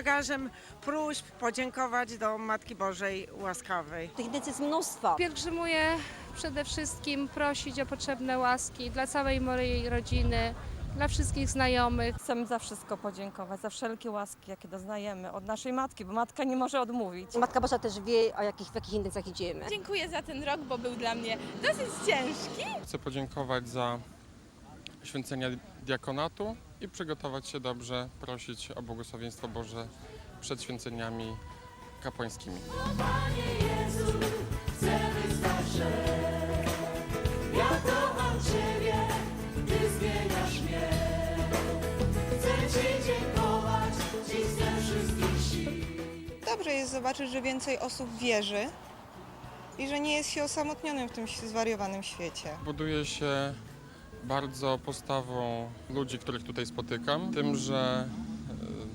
bagażem próśb podziękować do Matki Bożej Łaskawej. Tych jest mnóstwo. Pielgrzymuję przede wszystkim prosić o potrzebne łaski dla całej mojej rodziny, dla wszystkich znajomych. Chcemy za wszystko podziękować, za wszelkie łaski, jakie doznajemy od naszej matki, bo matka nie może odmówić. Matka Boża też wie, o jakich, w jakich intencjach idziemy. Dziękuję za ten rok, bo był dla mnie dosyć ciężki. Chcę podziękować za święcenia diakonatu i przygotować się dobrze, prosić o błogosławieństwo Boże przed święceniami kapłańskimi. Panie Jezu, chcę wyznać, że ja kocham Ciebie, Ty zmieniasz mnie. Chcę Ci dziękować dziś ze wszystkich sił. Dobrze jest zobaczyć, że więcej osób wierzy i że nie jest się osamotnionym w tym zwariowanym świecie. Buduję się bardzo postawą ludzi, których tutaj spotykam, tym, że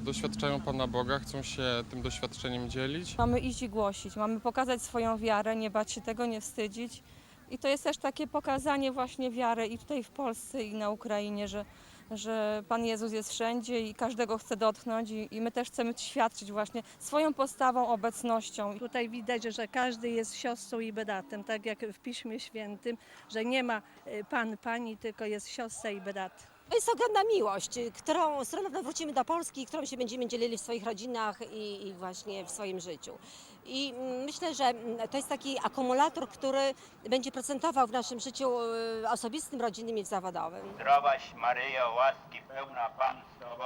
e, doświadczają Pana Boga, chcą się tym doświadczeniem dzielić. Mamy iść i głosić, mamy pokazać swoją wiarę, nie bać się tego, nie wstydzić. I to jest też takie pokazanie właśnie wiary i tutaj w Polsce i na Ukrainie, że, że Pan Jezus jest wszędzie i każdego chce dotknąć i, i my też chcemy świadczyć właśnie swoją postawą, obecnością. Tutaj widać, że każdy jest siostrą i bratem, tak jak w Piśmie Świętym, że nie ma y, pan, pani, tylko jest siostra i brat. To jest ogromna miłość, którą, z pewno wrócimy do Polski i którą się będziemy dzielili w swoich rodzinach i, i właśnie w swoim życiu. I mm, myślę, że mm, to jest taki akumulator, który będzie procentował w naszym życiu y, osobistym, rodzinnym i zawodowym. Zdrowaś Maryjo, łaski pełna Pan z Tobą,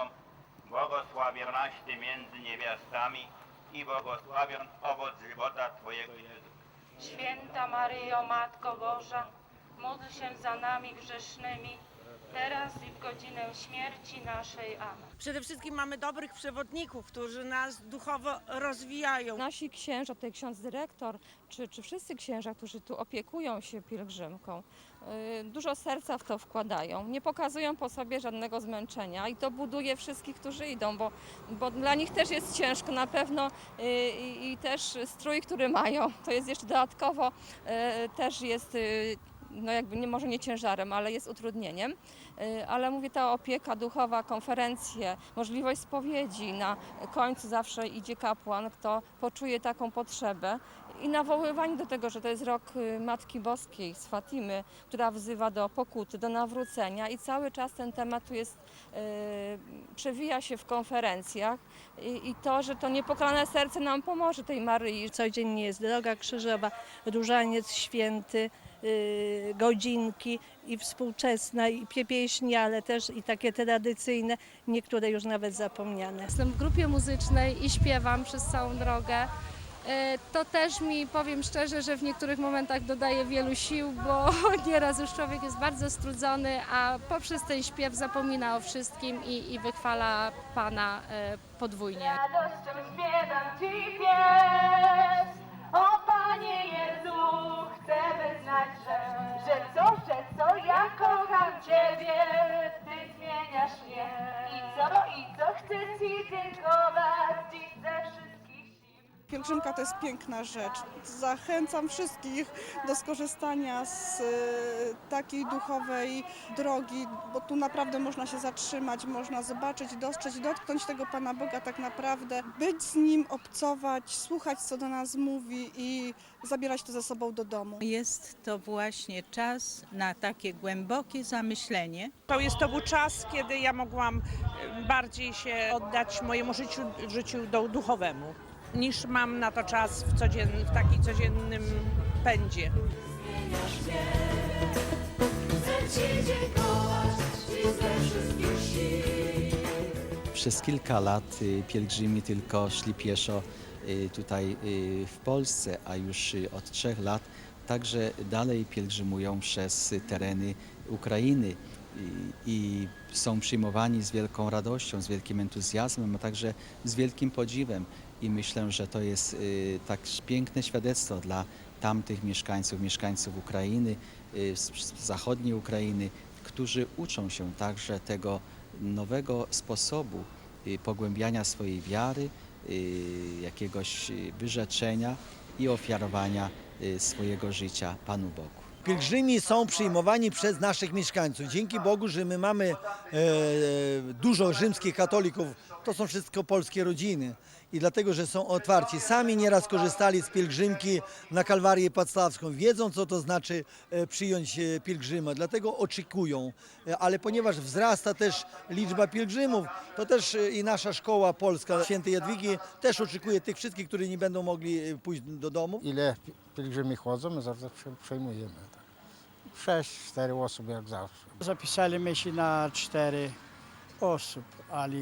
błogosławionaś Ty między niewiastami i błogosławion owoc żywota Twojego Jezus. Święta Maryjo, Matko Boża, módl się za nami grzesznymi, teraz i w godzinę śmierci naszej. Amen. Przede wszystkim mamy dobrych przewodników, którzy nas duchowo rozwijają. Nasi księża, tutaj ksiądz dyrektor, czy, czy wszyscy księża, którzy tu opiekują się pielgrzymką, y, dużo serca w to wkładają. Nie pokazują po sobie żadnego zmęczenia i to buduje wszystkich, którzy idą, bo, bo dla nich też jest ciężko na pewno y, i, i też strój, który mają, to jest jeszcze dodatkowo, y, też jest no jakby nie, może nie ciężarem, ale jest utrudnieniem. Y, Ale mówię, ta opieka duchowa, konferencje, możliwość spowiedzi, na końcu zawsze idzie kapłan, kto poczuje taką potrzebę i nawoływanie do tego, że to jest rok y, Matki Boskiej z Fatimy, która wzywa do pokuty, do nawrócenia i cały czas ten temat tu jest, y, przewija się w konferencjach i, i to, że to niepokalane serce nam pomoże tej Maryi. Codziennie jest droga krzyżowa, różaniec święty, y, godzinki i współczesne, i pie- pieśni, ale też i takie tradycyjne, niektóre już nawet zapomniane. Jestem w grupie muzycznej i śpiewam przez całą drogę. E, To też mi, powiem szczerze, że w niektórych momentach dodaje wielu sił, bo nieraz już człowiek jest bardzo strudzony, a poprzez ten śpiew zapomina o wszystkim i, i wychwala Pana e, podwójnie. Radością śpiewam Ci pieśń. O Panie Jezu, chcę wyznać, że, że co, że co, ja kocham Ciebie, Ty zmieniasz mnie. I co, i co, chcę Ci dziękować dziś ze wszystkich sił. Pielgrzymka to jest piękna rzecz. Zachęcam wszystkich do skorzystania z e, takiej duchowej drogi, bo tu naprawdę można się zatrzymać, można zobaczyć, dostrzec, dotknąć tego Pana Boga tak naprawdę, być z Nim, obcować, słuchać co do nas mówi i zabierać to ze sobą do domu. Jest to właśnie czas na takie głębokie zamyślenie. To jest to był czas, kiedy ja mogłam e, bardziej się oddać mojemu życiu, życiu do, duchowemu, niż mam na to czas w, codzien, w takim codziennym pędzie. Przez kilka lat y, pielgrzymi tylko szli pieszo y, tutaj y, w Polsce, a już od trzech lat także dalej pielgrzymują przez tereny Ukrainy i są przyjmowani z wielką radością, z wielkim entuzjazmem, a także z wielkim podziwem. I myślę, że to jest y, tak piękne świadectwo dla tamtych mieszkańców, mieszkańców Ukrainy, y, zachodniej Ukrainy, którzy uczą się także tego nowego sposobu y, pogłębiania swojej wiary, jakiegoś wyrzeczenia i ofiarowania swojego życia Panu Bogu. Pielgrzymi są przyjmowani przez naszych mieszkańców. Dzięki Bogu, że my mamy e, dużo rzymskich katolików. To są wszystko polskie rodziny. I dlatego, że są otwarci. Sami nieraz korzystali z pielgrzymki na Kalwarię Podstawską. Wiedzą, co to znaczy e, przyjąć e, pielgrzyma. Dlatego oczekują. E, Ale ponieważ wzrasta też liczba pielgrzymów, to też i nasza szkoła polska świętej Jadwigi też oczekuje tych wszystkich, którzy nie będą mogli pójść do domu. Ile pielgrzymi chodzą, my zawsze prze- przejmujemy. Tak. Sześć, cztery osoby jak zawsze. Zapisaliśmy się na cztery osób, ale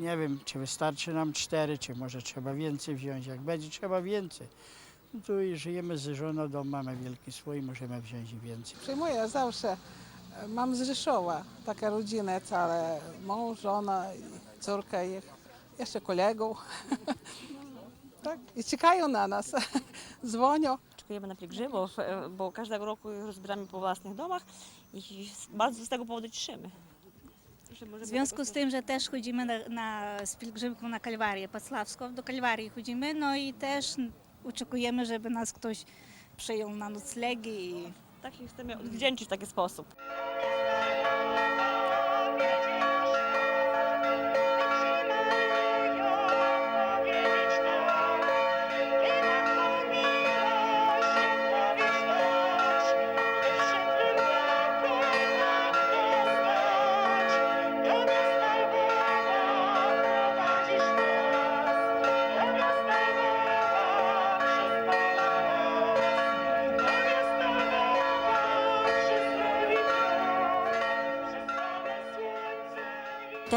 nie wiem, czy wystarczy nam cztery, czy może trzeba więcej wziąć. Jak będzie trzeba więcej, no to i żyjemy z żoną, dom mamy wielki swój, możemy wziąć i więcej. Przyjmuję zawsze. Mam z Rzeszowa, taka rodzina cała, mąż, żona, i córka ich, jeszcze kolegów. tak? I czekają na nas, dzwonią. Oczekujemy na pielgrzymów, e, bo każdego roku rozbieramy po własnych domach i bardzo z tego powodu cieszymy. W związku z tym, że też chodzimy na, na, z pielgrzymką na Kalwarię Podslawską, do Kalwarii chodzimy, no i też oczekujemy, żeby nas ktoś przyjął na noclegi i Tak i chcemy odwdzięczyć w taki sposób.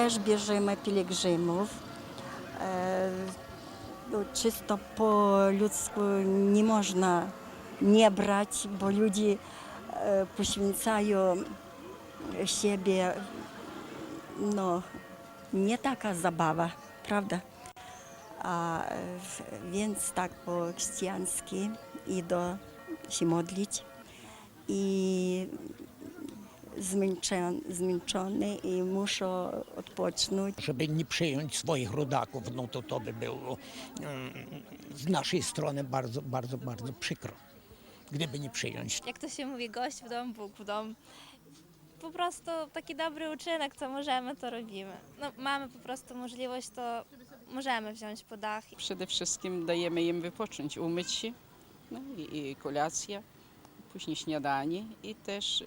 Też bierzemy pielgrzymów. E, no, Czysto po ludzku nie można nie brać, bo ludzie e, poświęcają siebie. No, nie taka zabawa, prawda? A, więc tak po chrześcijański idą się modlić i zmęczony, zmęczony i muszą odpocząć. Żeby nie przyjąć swoich rodaków, no to to by było z naszej strony bardzo, bardzo, bardzo przykro, gdyby nie przyjąć. Jak to się mówi, gość w dom, Bóg w dom. Po prostu taki dobry uczynek, co możemy, to robimy. No, mamy po prostu możliwość, to możemy wziąć po dach. Przede wszystkim dajemy im wypocząć, umyć się, no i, i kolacja, później śniadanie i też e,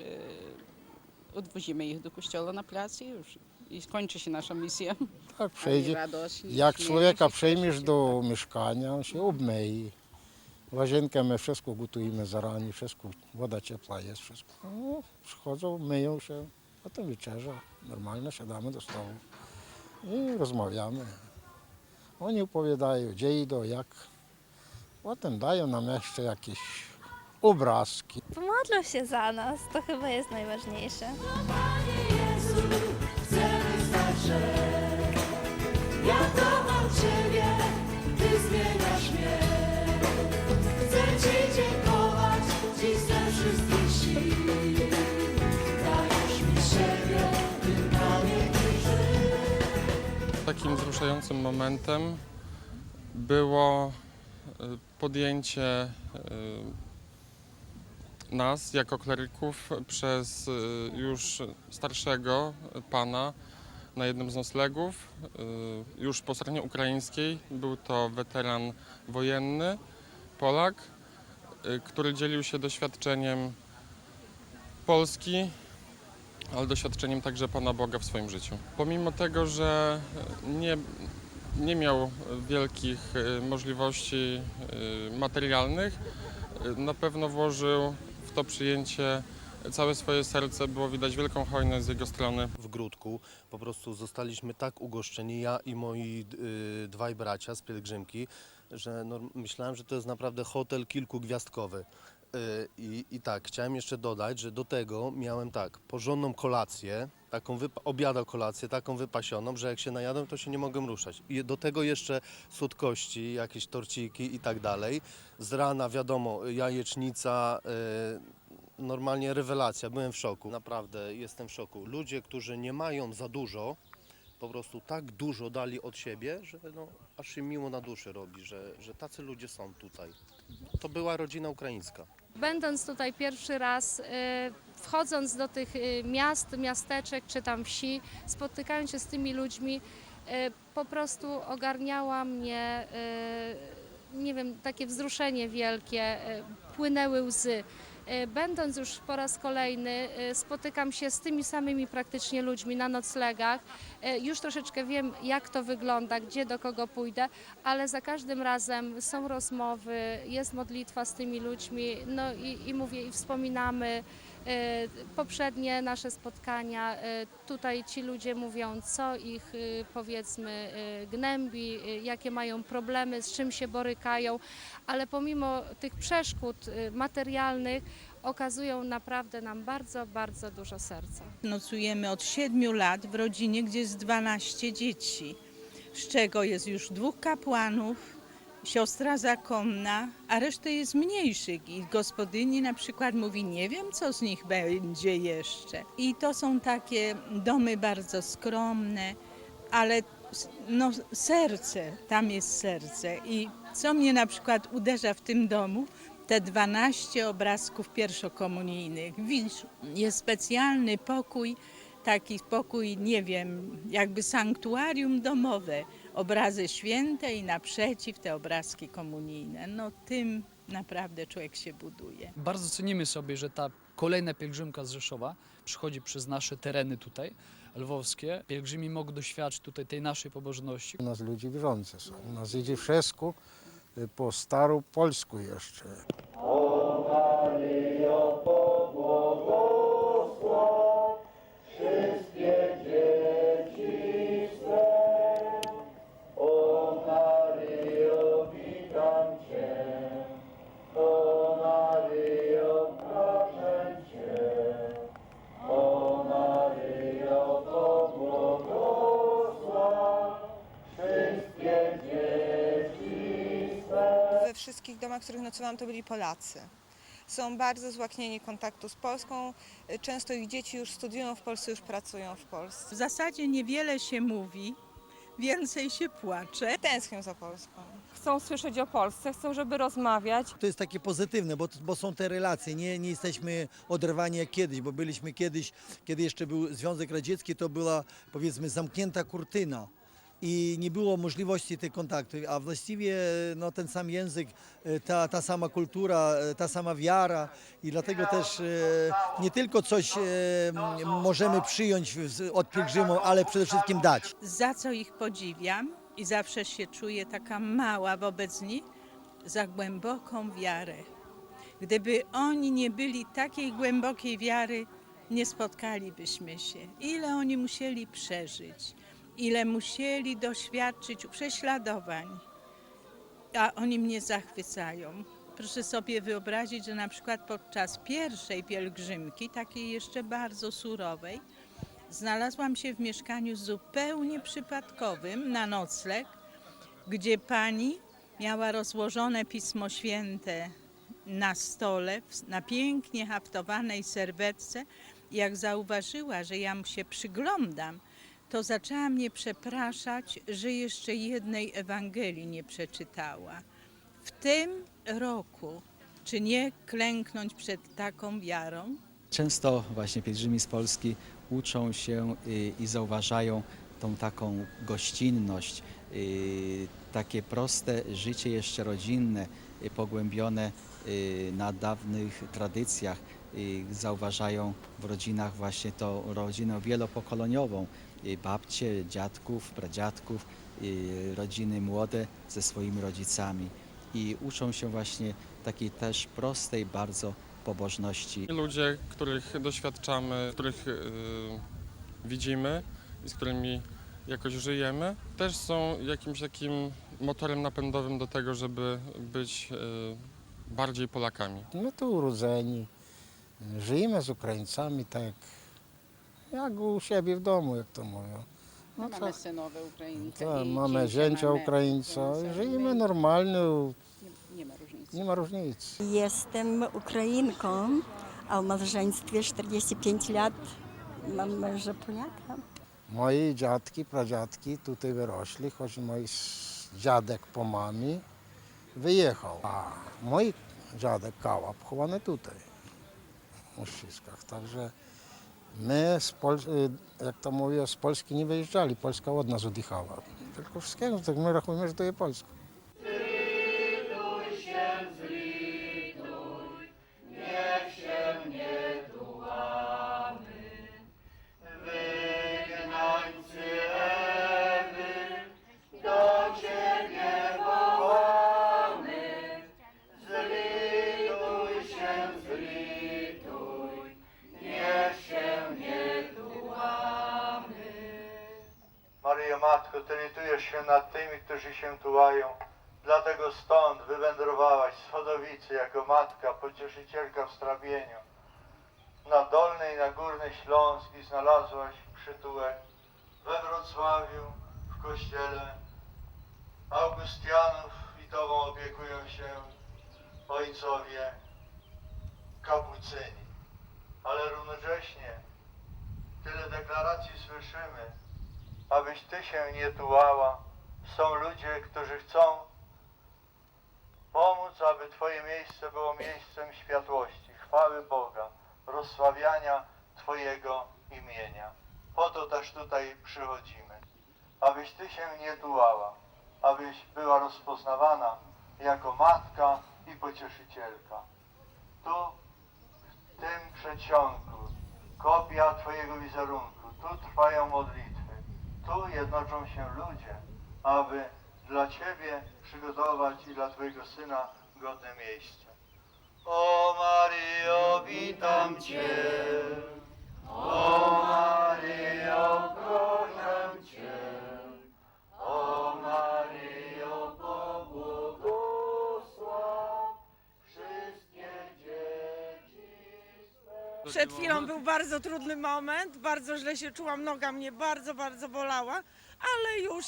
odwozimy ich do kościoła na plac i już. I skończy się nasza misja. Tak Oni przejdzie. radośni, Jak śmieją człowieka się, przyjmiesz cieszy. do mieszkania, on się obmyje. Łazienkę my wszystko gotujemy zaranie, wszystko, woda ciepła jest, wszystko. No, przychodzą, myją się, potem wieczerza, normalnie siadamy do stołu i rozmawiamy. Oni opowiadają, gdzie idą, jak. Potem dają nam jeszcze jakieś obrazki. Pomodlą się za nas, to chyba jest najważniejsze. Panie Jezu, chcemy znać, że ja kocham Ciebie, Ty zmieniasz mnie. Chcę Ci dziękować Ci ze wszystkich sił. Dajesz mi siebie, by na wieki żyć. Takim wzruszającym momentem było y, podjęcie y, nas jako kleryków przez y, już starszego pana na jednym z noclegów, y, już po stronie ukraińskiej. Był to weteran wojenny, Polak, y, który dzielił się doświadczeniem Polski, ale doświadczeniem także Pana Boga w swoim życiu. Pomimo tego, że nie nie miał wielkich możliwości materialnych, na pewno włożył to przyjęcie całe swoje serce. Było widać wielką hojność z jego strony. w Grudku. Po prostu zostaliśmy tak ugoszczeni, ja i moi y, dwaj bracia z pielgrzymki, że no, myślałem, że to jest naprawdę hotel kilkugwiazdkowy. Y, I, I tak, chciałem jeszcze dodać, że do tego miałem tak, porządną kolację, taką wypa- obiada kolację, taką wypasioną, że jak się najadłem, to się nie mogłem ruszać. I do tego jeszcze słodkości, jakieś torciki i tak dalej. Z rana wiadomo, jajecznica, y, normalnie rewelacja, byłem w szoku. Naprawdę jestem w szoku. Ludzie, którzy nie mają za dużo, po prostu tak dużo dali od siebie, że no, aż się miło na duszy robi, że, że tacy ludzie są tutaj. To była rodzina ukraińska. Będąc tutaj pierwszy raz, y, wchodząc do tych y, miast, miasteczek czy tam wsi, spotykając się z tymi ludźmi, y, po prostu ogarniała mnie, nie wiem, takie wzruszenie wielkie, płynęły łzy. Y, Będąc już po raz kolejny, y, spotykam się z tymi samymi praktycznie ludźmi na noclegach. Y, Już troszeczkę wiem, jak to wygląda, gdzie do kogo pójdę, ale za każdym razem są rozmowy, jest modlitwa z tymi ludźmi, no i, i mówię, i wspominamy poprzednie nasze spotkania. E, Tutaj ci ludzie mówią, co ich e, powiedzmy gnębi, jakie mają problemy, z czym się borykają, ale pomimo tych przeszkód materialnych okazują naprawdę nam bardzo, bardzo dużo serca. Nocujemy od 7 lat w rodzinie, gdzie jest 12 dzieci, z czego jest już dwóch kapłanów, siostra zakonna, a reszta jest mniejszych. I gospodyni na przykład mówi, nie wiem co z nich będzie jeszcze. I to są takie domy bardzo skromne, ale no, serce, tam jest serce. I co mnie na przykład uderza w tym domu, te 12 obrazków pierwszokomunijnych. Widzisz, jest specjalny pokój, taki pokój, nie wiem, jakby sanktuarium domowe. Obrazy święte i naprzeciw te obrazki komunijne. No tym naprawdę człowiek się buduje. Bardzo cenimy sobie, że ta kolejna pielgrzymka z Rzeszowa przychodzi przez nasze tereny tutaj, lwowskie. Pielgrzymi mogą doświadczyć tutaj tej naszej pobożności. U nas ludzie wierzący są. U nas idzie wszystko po staru polsku jeszcze. Polacy. Są bardzo złaknieni kontaktu z Polską. Często ich dzieci już studiują w Polsce, już pracują w Polsce. W zasadzie niewiele się mówi, więcej się płacze. Tęsknią za Polską. Chcą słyszeć o Polsce, chcą, żeby rozmawiać. To jest takie pozytywne, bo, bo są te relacje. Nie, nie jesteśmy oderwani jak kiedyś, bo byliśmy kiedyś, kiedy jeszcze był Związek Radziecki, to była powiedzmy zamknięta kurtyna. I nie było możliwości tych kontaktów, a właściwie no, ten sam język, e, ta, ta sama kultura, e, ta sama wiara i dlatego też e, nie tylko coś możemy przyjąć od pielgrzymów, ale przede wszystkim dać. Za co ich podziwiam i zawsze się czuję taka mała wobec nich, za głęboką wiarę. Gdyby oni nie byli takiej głębokiej wiary, nie spotkalibyśmy się. Ile oni musieli przeżyć, ile musieli doświadczyć prześladowań, a oni mnie zachwycają. Proszę sobie wyobrazić, że na przykład podczas pierwszej pielgrzymki, takiej jeszcze bardzo surowej, znalazłam się w mieszkaniu zupełnie przypadkowym na nocleg, gdzie pani miała rozłożone Pismo Święte na stole, na pięknie haftowanej serwetce. Jak zauważyła, że ja mu się przyglądam, to zaczęła mnie przepraszać, że jeszcze jednej Ewangelii nie przeczytała. W tym roku, czy nie klęknąć przed taką wiarą? Często właśnie pielgrzymi z Polski uczą się y, i zauważają tą taką gościnność, y, takie proste życie jeszcze rodzinne, y, pogłębione na dawnych tradycjach. Zauważają w rodzinach właśnie tą rodzinę wielopokoleniową, babcie, dziadków, pradziadków y, rodziny młode ze swoimi rodzicami i uczą się właśnie takiej też prostej bardzo pobożności. Ludzie, których doświadczamy, których y, widzimy i z którymi jakoś żyjemy, też są jakimś takim motorem napędowym do tego, żeby być y, bardziej Polakami. My tu urodzeni, żyjemy z Ukraińcami tak jak u siebie w domu, jak to mówią. No mamy co? synowe Ukraińcy. Tak, i mamy zięcia mamy Ukraińca i żyjemy my- normalnie, Nie, nie ma różnicy. nie ma różnicy. Jestem Ukrainką, a w małżeństwie 45 lat mam męża Polaka. Moi dziadki, pradziadki tutaj wyrośli, choć mój s- dziadek po mamie wyjechał, a mój dziadek Kała pochowany tutaj, w Uściskach. Także my, z Pol- y, jak to mówię, z Polski nie wyjeżdżali, Polska od nas odjechała. Tylko wszystkiego, tak my rachujemy, że to jest Polska. Matko, Ty litujesz się nad tymi, którzy się tułają. Dlatego stąd wywędrowałaś z Chodowicy jako matka, pocieszycielka w strabieniu. Na Dolny i na Górny Śląsk i znalazłaś przytułek we Wrocławiu, w kościele Augustianów i Tobą opiekują się ojcowie kapucyni. Ale równocześnie tyle deklaracji słyszymy, abyś Ty się nie tułała. Są ludzie, którzy chcą pomóc, aby Twoje miejsce było miejscem światłości, chwały Boga, rozsławiania Twojego imienia. Po to też tutaj przychodzimy, abyś Ty się nie tułała, abyś była rozpoznawana jako matka i pocieszycielka. Tu, w tym przedsionku, kopia Twojego wizerunku, tu trwają modlitwy. Tu jednoczą się ludzie, aby dla Ciebie przygotować i dla Twojego Syna godne miejsce. O Maryjo, witam Cię. O Maryjo, proszę Cię. Przed chwilą był bardzo trudny moment, bardzo źle się czułam, noga mnie bardzo, bardzo bolała, ale już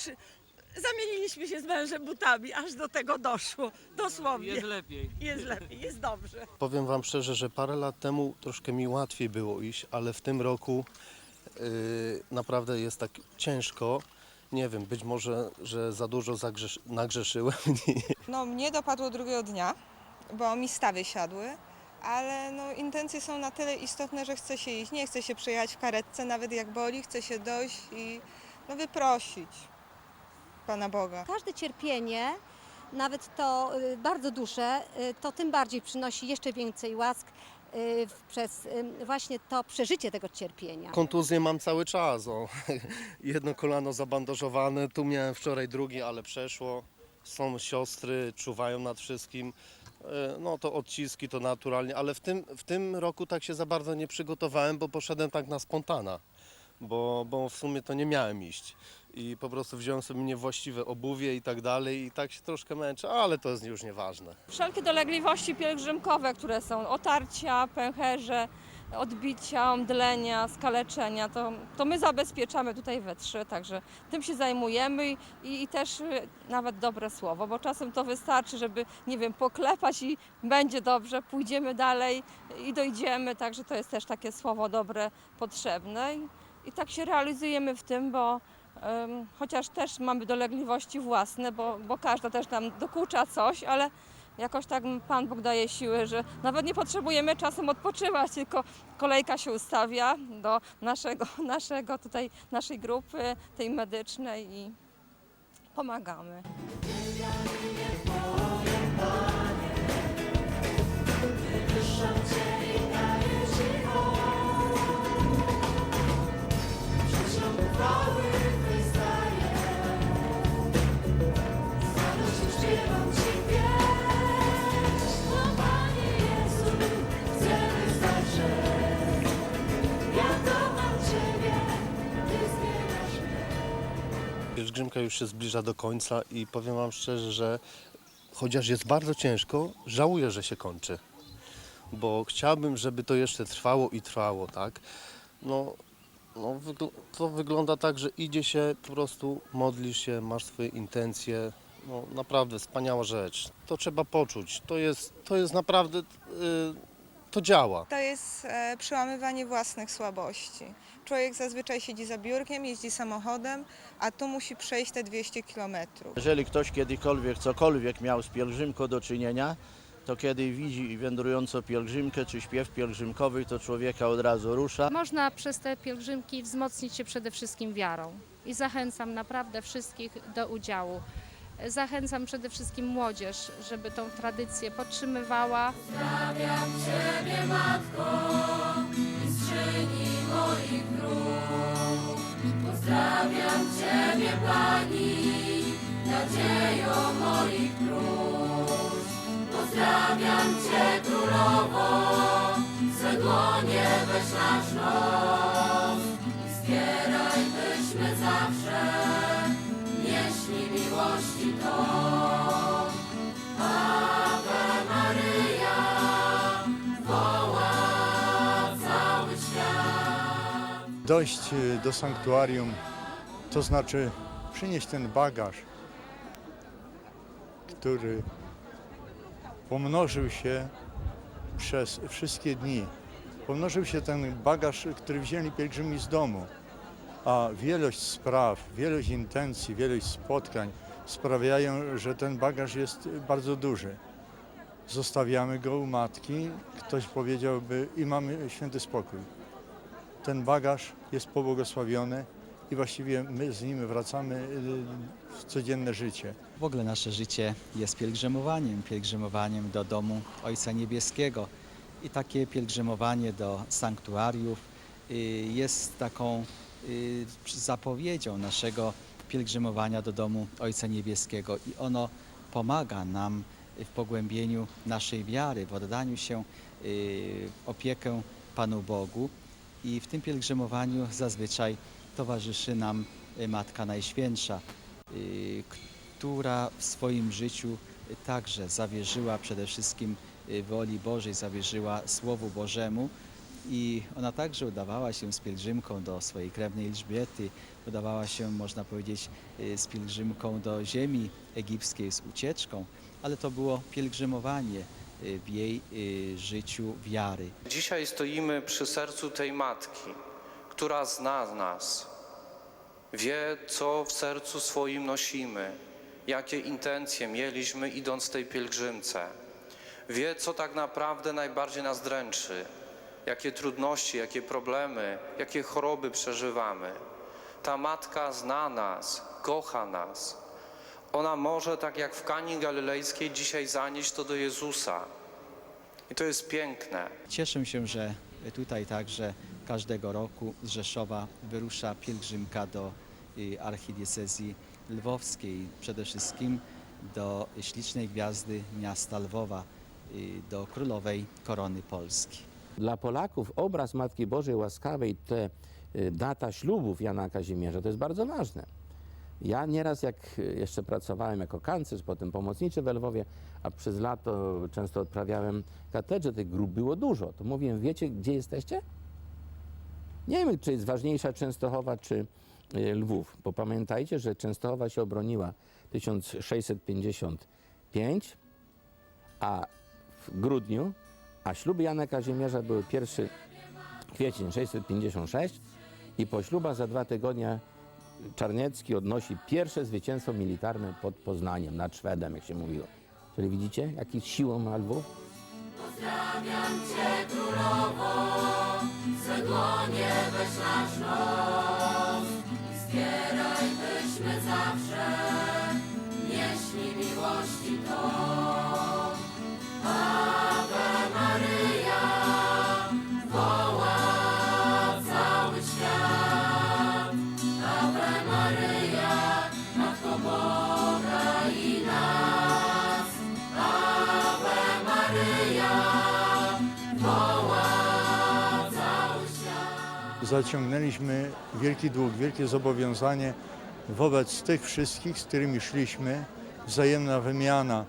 zamieniliśmy się z mężem butami, aż do tego doszło, dosłownie. Jest lepiej. Jest lepiej, jest dobrze. Powiem Wam szczerze, że parę lat temu troszkę mi łatwiej było iść, ale w tym roku yy, naprawdę jest tak ciężko. Nie wiem, być może, że za dużo zagrzesz- nagrzeszyłem. No mnie dopadło drugiego dnia, bo mi stawy siadły, ale no intencje są na tyle istotne, że chce się iść. Nie chce się przejechać w karetce, nawet jak boli, chce się dojść i no wyprosić Pana Boga. Każde cierpienie, nawet to y, bardzo duże, y, to tym bardziej przynosi jeszcze więcej łask y, przez właśnie to przeżycie tego cierpienia. Kontuzję mam cały czas. O. Jedno kolano zabandażowane, tu miałem wczoraj drugi, ale przeszło. Są siostry, czuwają nad wszystkim. E, No to odciski to naturalnie, ale w tym, w tym roku tak się za bardzo nie przygotowałem, bo poszedłem tak na spontana, bo, bo w sumie to nie miałem iść. I po prostu wziąłem sobie niewłaściwe obuwie i tak dalej i tak się troszkę męczę, ale to jest już nieważne. Wszelkie dolegliwości pielgrzymkowe, które są otarcia, pęcherze, odbicia, omdlenia, skaleczenia, to, to my zabezpieczamy tutaj we trzy, także tym się zajmujemy i, i też y, nawet dobre słowo, bo czasem to wystarczy, żeby, nie wiem, poklepać i będzie dobrze, pójdziemy dalej i dojdziemy, także to jest też takie słowo dobre, potrzebne i, i tak się realizujemy w tym, bo em, chociaż też mamy dolegliwości własne, bo, bo każda też nam dokucza coś, ale jakoś tak Pan Bóg daje siły, że nawet nie potrzebujemy czasem odpoczywać, tylko kolejka się ustawia do naszego, naszego tutaj, naszej grupy, tej medycznej i pomagamy. Pielgrzymka już się zbliża do końca i powiem Wam szczerze, że chociaż jest bardzo ciężko, żałuję, że się kończy. Bo chciałbym, żeby to jeszcze trwało i trwało, tak? No, no to wygląda tak, że idzie się, po prostu modlisz się, masz swoje intencje. No naprawdę wspaniała rzecz. To trzeba poczuć. To jest, to jest naprawdę, y, to działa. To jest e, przełamywanie własnych słabości. Człowiek zazwyczaj siedzi za biurkiem, jeździ samochodem, a tu musi przejść te 200 kilometrów. Jeżeli ktoś kiedykolwiek cokolwiek miał z pielgrzymką do czynienia, to kiedy widzi wędrującą pielgrzymkę czy śpiew pielgrzymkowy, to człowieka od razu rusza. Można przez te pielgrzymki wzmocnić się przede wszystkim wiarą i zachęcam naprawdę wszystkich do udziału. Zachęcam przede wszystkim młodzież, żeby tą tradycję podtrzymywała. Pozdrawiam Ciebie, Matko, mistrzyni moich dróg. Pozdrawiam Ciebie, Pani, nadziejo moich próżb. Pozdrawiam Cię, Królowo, swe dłonie weź nasz los. Dojść y, do sanktuarium to znaczy przynieść ten bagaż, który pomnożył się przez wszystkie dni. Pomnożył się ten bagaż, który wzięli pielgrzymi z domu, a wielość spraw, wielość intencji, wielość spotkań sprawiają, że ten bagaż jest bardzo duży. Zostawiamy go u matki, ktoś powiedziałby i mamy święty spokój ten bagaż jest pobłogosławiony i właściwie my z nim wracamy y, w codzienne życie. W ogóle nasze życie jest pielgrzymowaniem, pielgrzymowaniem do domu Ojca Niebieskiego. I takie pielgrzymowanie do sanktuariów y, jest taką y, zapowiedzią naszego pielgrzymowania do domu Ojca Niebieskiego i ono pomaga nam w pogłębieniu naszej wiary, w oddaniu się opiekę Panu Bogu. I w tym pielgrzymowaniu zazwyczaj towarzyszy nam y, Matka Najświętsza, y, która w swoim życiu y, także zawierzyła przede wszystkim woli Bożej, zawierzyła Słowu Bożemu. I ona także udawała się z pielgrzymką do swojej krewnej Elżbiety, udawała się, można powiedzieć, z pielgrzymką do ziemi egipskiej, z ucieczką, ale to było pielgrzymowanie w jej y, życiu wiary. Dzisiaj stoimy przy sercu tej matki, która zna nas, wie, co w sercu swoim nosimy, jakie intencje mieliśmy idąc tej pielgrzymce. Wie, co tak naprawdę najbardziej nas dręczy, jakie trudności, jakie problemy, jakie choroby przeżywamy. Ta matka zna nas, kocha nas. Ona może, tak jak w Kani Galilejskiej, dzisiaj zanieść to do Jezusa. I to jest piękne. Cieszę się, że tutaj także każdego roku z Rzeszowa wyrusza pielgrzymka do y, archidiecezji lwowskiej, przede wszystkim do ślicznej gwiazdy miasta Lwowa, y, do królowej korony Polski. Dla Polaków obraz Matki Bożej Łaskawej, te y, data ślubów Jana Kazimierza, to jest bardzo ważne. Ja nieraz, jak y, jeszcze pracowałem jako kanclerz, potem pomocniczy w Lwowie, a przez lato często odprawiałem katedrze, tych grup było dużo, to mówiłem, wiecie, gdzie jesteście? Nie wiem, czy jest ważniejsza Częstochowa, czy y, Lwów, bo pamiętajcie, że Częstochowa się obroniła 1655, a w grudniu, a śluby Jana Kazimierza były 1 kwiecień 656 i po ślubach za dwa tygodnie Czarniecki odnosi pierwsze zwycięstwo militarne pod Poznaniem, nad Szwedem, jak się mówiło. Czyli widzicie, jaki siłą ma Lwów? Pozdrawiam Cię, Królowo, swe dłonie weź nasz los. Zbieraj, byśmy zawsze nieśli miłości to. Zaciągnęliśmy wielki dług, wielkie zobowiązanie wobec tych wszystkich, z którymi szliśmy, wzajemna wymiana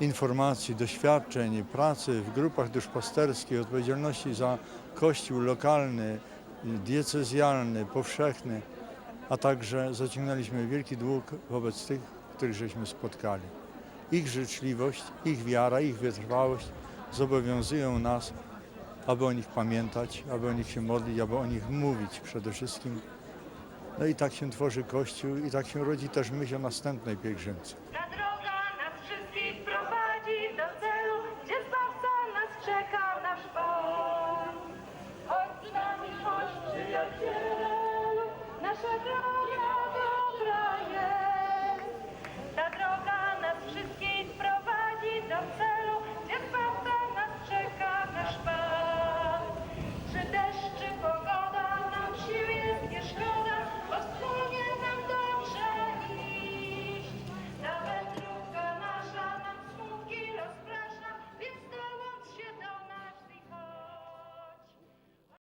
informacji, doświadczeń, pracy w grupach duszpasterskich, odpowiedzialności za kościół lokalny, diecezjalny, powszechny, a także zaciągnęliśmy wielki dług wobec tych, których żeśmy spotkali. Ich życzliwość, ich wiara, ich wytrwałość zobowiązują nas, aby o nich pamiętać, aby o nich się modlić, aby o nich mówić przede wszystkim. No i tak się tworzy Kościół i tak się rodzi też myśl o następnej pielgrzymce.